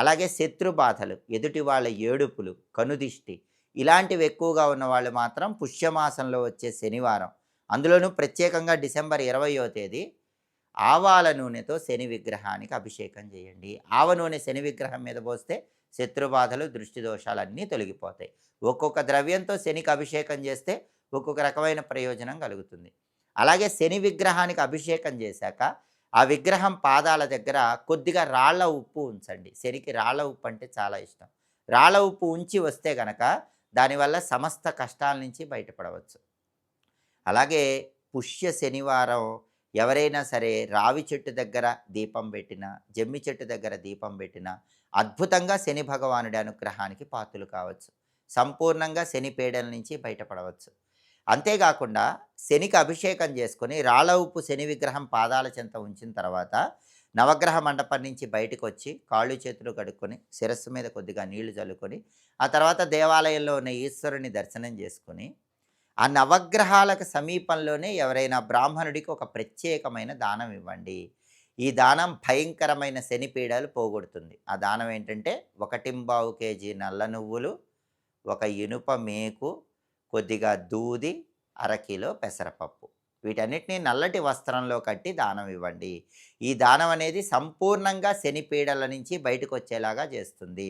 అలాగే శత్రు బాధలు ఎదుటి వాళ్ళ ఏడుపులు కనుదిష్టి ఇలాంటివి ఎక్కువగా ఉన్న వాళ్ళు మాత్రం పుష్యమాసంలో వచ్చే శనివారం. అందులోనూ ప్రత్యేకంగా డిసెంబర్ ఇరవయో తేదీ ఆవాల నూనెతో శని విగ్రహానికి అభిషేకం చేయండి. ఆవ నూనె శని విగ్రహం మీద పోస్తే శత్రుబాధలు దృష్టి దోషాలన్నీ తొలగిపోతాయి. ఒక్కొక్క ద్రవ్యంతో శనికి అభిషేకం చేస్తే ఒక్కొక్క రకమైన ప్రయోజనం కలుగుతుంది. అలాగే శని విగ్రహానికి అభిషేకం చేశాక ఆ విగ్రహం పాదాల దగ్గర కొద్దిగా రాళ్ళ ఉప్పు ఉంచండి. శనికి రాళ్ళ ఉప్పు అంటే చాలా ఇష్టం. రాళ్ళ ఉప్పు ఉంచి వస్తే గనక దానివల్ల సమస్త కష్టాల నుంచి బయటపడవచ్చు. అలాగే పుష్య శనివారం ఎవరైనా సరే రావి చెట్టు దగ్గర దీపం పెట్టినా జమ్మి చెట్టు దగ్గర దీపం పెట్టినా అద్భుతంగా శని భగవానుడి అనుగ్రహానికి పాత్రలు కావచ్చు. సంపూర్ణంగా శని పేడల నుంచి బయటపడవచ్చు. అంతేకాకుండా శనికి అభిషేకం చేసుకొని రాళ్ళ ఉప్పు శని విగ్రహం పాదాల చెంత ఉంచిన తర్వాత నవగ్రహ మండపం నుంచి బయటకు వచ్చి కాళ్ళు చేతులు కడుక్కొని శిరస్సు మీద కొద్దిగా నీళ్ళు చల్లుకొని ఆ తర్వాత దేవాలయంలో ఉన్న ఈశ్వరుని దర్శనం చేసుకొని ఆ నవగ్రహాలకు సమీపంలోనే ఎవరైనా బ్రాహ్మణుడికి ఒక ప్రత్యేకమైన దానం ఇవ్వండి. ఈ దానం భయంకరమైన శనిపీడలు పోగొడుతుంది. ఆ దానం ఏంటంటే ఒకటింబావు కేజీ నల్ల నువ్వులు ఒక ఇనుప మేకు కొద్దిగా దూది అరకిలో పెసరపప్పు. వీటన్నిటిని నల్లటి వస్త్రంలో కట్టి దానం ఇవ్వండి. ఈ దానం అనేది సంపూర్ణంగా శనిపీడల నుంచి బయటకు వచ్చేలాగా చేస్తుంది.